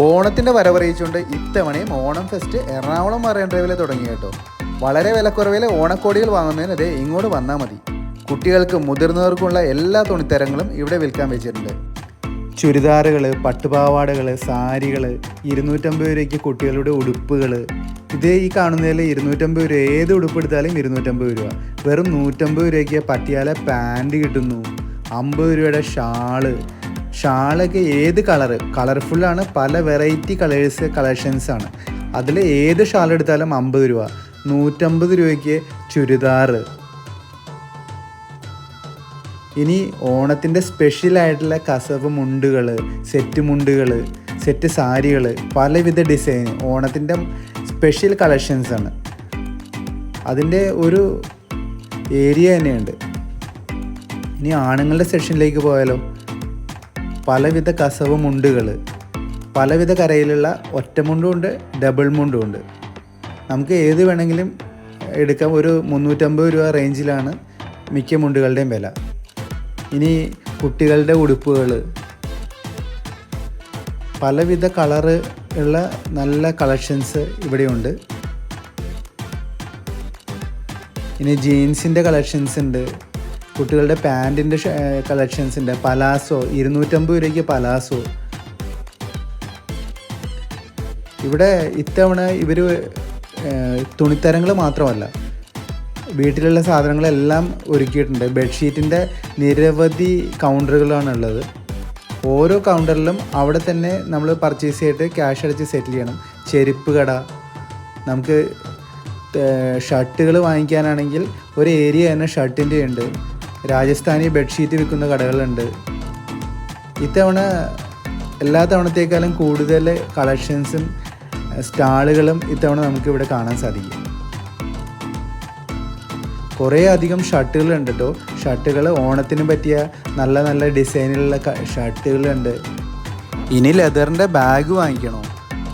ഓണത്തിന്റെ വരവറിയിച്ചുകൊണ്ട് ഇത്തവണയും Onam fest Ernakulam marine ഡ്രൈവിൽ തുടങ്ങി കേട്ടോ. വളരെ വിലക്കുറവിൽ ഓണക്കോടികൾ വാങ്ങുന്നതിനെതിരെ ഇങ്ങോട്ട് വന്നാൽ മതി. കുട്ടികൾക്ക് മുതിർന്നവർക്കുമുള്ള എല്ലാ തുണിത്തരങ്ങളും ഇവിടെ വിൽക്കാൻ വെച്ചിട്ടുണ്ട്. ചുരിദാറുകൾ പട്ടുപാവാടകൾ സാരികൾ ഇരുന്നൂറ്റമ്പത് രൂപയ്ക്ക് കുട്ടികളുടെ ഉടുപ്പുകൾ ഇതേ ഈ കാണുന്നതിൽ ഇരുന്നൂറ്റമ്പത് രൂപ ഏത് ഉടുപ്പ് എടുത്താലും ഇരുന്നൂറ്റമ്പത് രൂപ. വെറും നൂറ്റമ്പത് രൂപയ്ക്ക് പട്ടിയാല പാന്റ് കിട്ടുന്നു. അമ്പത് രൂപയുടെ ഷാൾ. ഷാളൊക്കെ ഏത് കളറ് കളർഫുള്ളാണ് പല വെറൈറ്റി കളേഴ്സ് കളക്ഷൻസ് ആണ്. അതിൽ ഏത് ഷാൾ എടുത്താലും അമ്പത് രൂപ. നൂറ്റമ്പത് രൂപയ്ക്ക് ചുരിദാറ് ഇനി ഓണത്തിന്റെ സ്പെഷ്യലായിട്ടുള്ള കസവ് മുണ്ടുകൾ സെറ്റ് മുണ്ടുകൾ സെറ്റ് സാരികൾ പലവിധ ഡിസൈൻ ഓണത്തിന്റെ സ്പെഷ്യൽ കളക്ഷൻസ് ആണ്. അതിന്റെ ഒരു ഏരിയ തന്നെയുണ്ട്. ഇനി ആണുങ്ങളുടെ സെക്ഷനിലേക്ക് പോയാലോ? പലവിധ കസവ് മുണ്ടുകൾ. പലവിധ കരയിലുള്ള ഒറ്റമുണ്ടുമുണ്ട് ഡബിൾ മുണ്ടുമുണ്ട് നമുക്ക് ഏത് വേണമെങ്കിലും എടുക്കാം. ഒരു മുന്നൂറ്റമ്പത് രൂപ റേഞ്ചിലാണ് മിക്ക മുണ്ടുകളുടെയും വില. ഇനി കുട്ടികളുടെ ഉടുപ്പുകൾ. പലവിധ കളറ് ഉള്ള നല്ല കളക്ഷൻസ് ഇവിടെയുണ്ട് ഇനി ജീൻസിന്റെ കളക്ഷൻസ് ഉണ്ട്. കുട്ടികളുടെ പാന്റിന്റെ കളക്ഷൻസിന്റെ പലാസോ ഇരുന്നൂറ്റമ്പത് രൂപയ്ക്ക് പലാസോ. ഇവിടെ ഇത്തവണ ഇവർ തുണിത്തരങ്ങൾ മാത്രമല്ല വീട്ടിലുള്ള സാധനങ്ങളെല്ലാം ഒരുക്കിയിട്ടുണ്ട്. ബെഡ്ഷീറ്റിന്റെ നിരവധി കൗണ്ടറുകളാണ് ഉള്ളത് ഓരോ കൗണ്ടറിലും അവിടെ തന്നെ നമ്മൾ പർച്ചേസ് ചെയ്തിട്ട് ക്യാഷ് അടിച്ച് സെറ്റിൽ ചെയ്യണം. ചെരുപ്പ് കട നമുക്ക് ഷർട്ടുകൾ വാങ്ങിക്കാനാണെങ്കിൽ ഒരു ഏരിയ തന്നെ ഷർട്ടിന്റെ ഉണ്ട് രാജസ്ഥാനി ബെഡ്ഷീറ്റ് വിൽക്കുന്ന കടകളുണ്ട്. ഇത്തവണ എല്ലാ തവണത്തേക്കാളും കൂടുതൽ കളക്ഷൻസും സ്റ്റാളുകളും ഇത്തവണ നമുക്കിവിടെ കാണാൻ സാധിക്കും. കുറേ അധികം ഷർട്ടുകളുണ്ട് കേട്ടോ ഷർട്ടുകൾ ഓണത്തിന് പറ്റിയ നല്ല നല്ല ഡിസൈനിലുള്ള ഷർട്ടുകളുണ്ട്. ഇനി ലെതറിന്റെ ബാഗ് വാങ്ങിക്കണോ?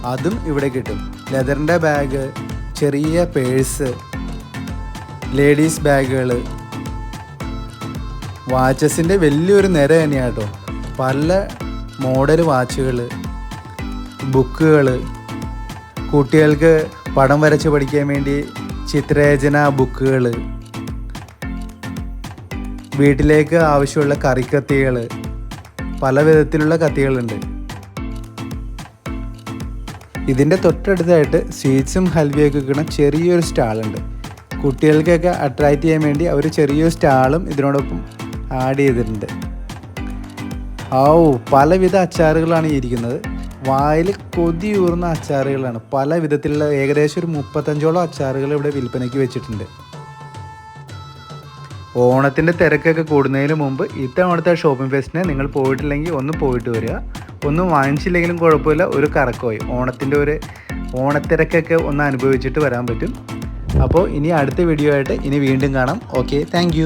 അതും ഇവിടെ കിട്ടും. ലെതറിന്റെ ബാഗ് ചെറിയ പേഴ്സ് ലേഡീസ് ബാഗുകൾ വാച്ചസിന്റെ വലിയൊരു നിര തന്നെയാണ് കേട്ടോ പല മോഡൽ വാച്ചുകൾ ബുക്കുകൾ കുട്ടികൾക്ക് പടം വരച്ച് പഠിക്കാൻ വേണ്ടി ചിത്രരചന ബുക്കുകൾ വീട്ടിലേക്ക് ആവശ്യമുള്ള കറിക്കത്തികൾ പല വിധത്തിലുള്ള കത്തികളുണ്ട്. ഇതിന്റെ തൊട്ടടുത്തായിട്ട് സ്വീറ്റ്സും ഹൽവയൊക്കെ കിട്ടുന്ന ചെറിയൊരു സ്റ്റാളുണ്ട്. കുട്ടികൾക്കൊക്കെ അട്രാക്റ്റ് ചെയ്യാൻ വേണ്ടി അവർ ചെറിയൊരു സ്റ്റാളും ഇതിനോടൊപ്പം ആഡ് ചെയ്തിട്ടുണ്ട്. ഓ പലവിധ അച്ചാറുകളാണ് ഇരിക്കുന്നത്. വായിൽ കൊതിയൂർന്ന അച്ചാറുകളാണ്. പല വിധത്തിലുള്ള ഏകദേശം ഒരു മുപ്പത്തഞ്ചോളം അച്ചാറുകൾ ഇവിടെ വിൽപ്പനയ്ക്ക് വെച്ചിട്ടുണ്ട്. ഓണത്തിന്റെ തിരക്കൊക്കെ കൂടുന്നതിന് മുമ്പ് ഇത്തവണത്തെ ഷോപ്പിംഗ് ഫെസ്റ്റിന് നിങ്ങൾ പോയിട്ടില്ലെങ്കിൽ ഒന്ന് പോയിട്ട് വരിക. ഒന്നും വാങ്ങിച്ചില്ലെങ്കിലും കുഴപ്പമില്ല ഒരു കറക്കമായി. ഓണത്തിന്റെ ഒരു ഓണത്തിരക്കൊക്കെ ഒന്ന് അനുഭവിച്ചിട്ട് വരാൻ പറ്റും. അപ്പോൾ ഇനി അടുത്ത വീഡിയോ ആയിട്ട് ഇനി വീണ്ടും കാണാം. Okay thank